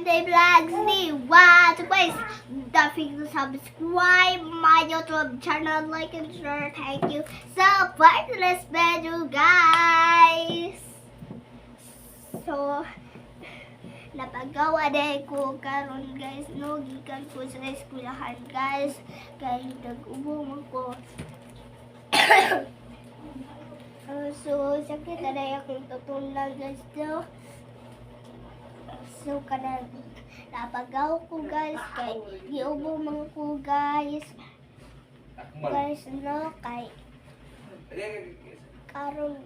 Monday Vlogs ni What? Guys, don't to subscribe my YouTube channel, like and share. Thank you so much for this video, guys. So, napagawa din ko karon guys no gikan ko sa eskwelahan guys kay nag-ubong ko so sakit na akong tutunan guys no kada napagaw ko guys. Kay giubo man ko guys. Guys no kay karon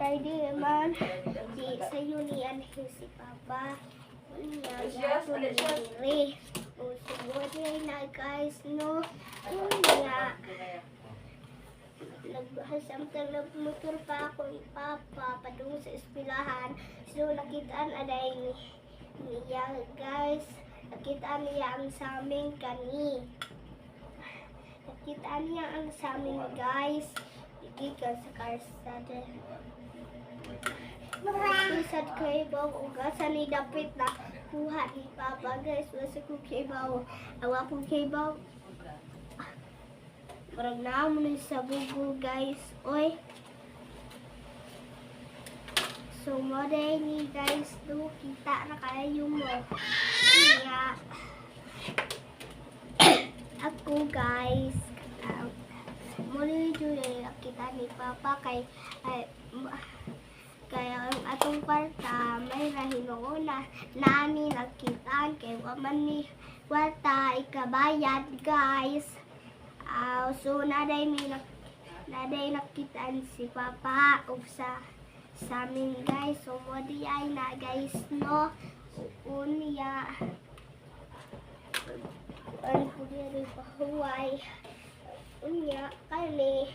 Friday man. Di sa unian si Papa. Niya so diri o siguro na guys no. Niya naghasamtang nagmotor pa ako ni Papa padung sa eskwelahan. So nakitaan aday ni niya guys. Nakitaan niya ang sa amin kani. Nakitaan niya ang sa amin guys. Igikan sa karsada Isad kay baw ugasa ni dapit na kuha ni Papa guys. Wasa ko kay baw awa ko kay baw Parang naamo na sa guys. Oy. So, mo ni guys do kita na kayo mo. Kaya, ako guys, mo rin kita ni Papa kay, ay, kaya ang atong kwarta may rahino na nani nakita kay waman ni kwarta ikabayad guys. Ah, so naday mi nak naday nakitaan si Papa ug sa sa amin guys. So mo ay na guys no. Unya ang kudiri pahuway. Unya kani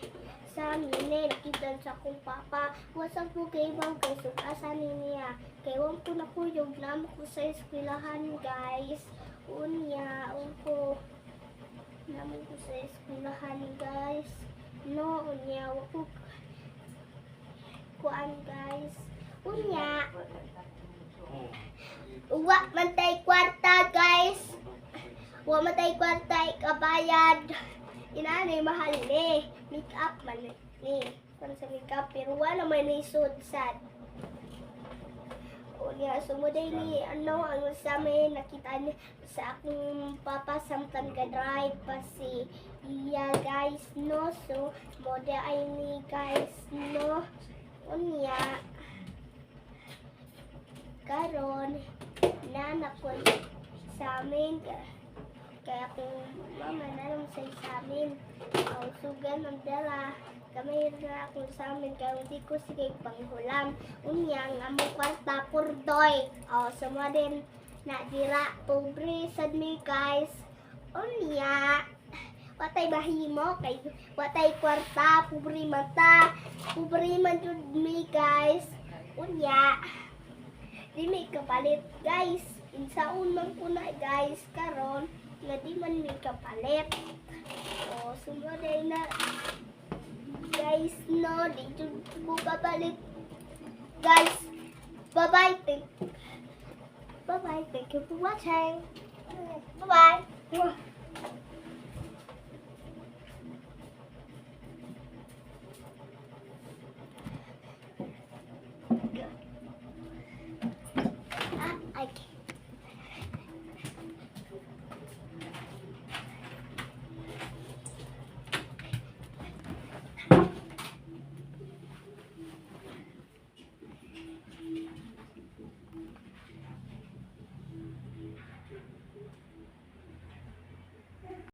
sa amin eh, nakita sa akong papa. Wasag po kay bang kay sukasan niya. Kay wang ko na kuyog na ko sa eskwelahan guys. Unya, ko namin ko sa eskwelahan guys. No, unya, wako kuan guys. Unya, uwa mantay kwarta guys. Uwa mantay kwarta ikabayad. Inanay mahal ni. Make up man ni. Para sa make up pero wala man ni sad. Unya, sumuday ni ano ang sa amin nakita ni sa akong papa samtang ka-drive pa si iya guys no so moda ay ni guys no unya karon nanak ko sa amin. Kaya kung mama na lang sa amin ang sugan ng dala kami na ako sa amin kaya hindi ko sige panghulam. Unya ang kwarta kurdoy o sa mga din na dira pobre sad mi guys. Unya watay bahimo kay watay kwarta pobre mata pobre man jud mi guys. Unya di may kapalit guys. Insaon man po na guys karon nga di man may kapalit. O sunod na guys no di jud ko kapalit. Guys bye bye thank bye bye thank you for watching. Bye bye Good.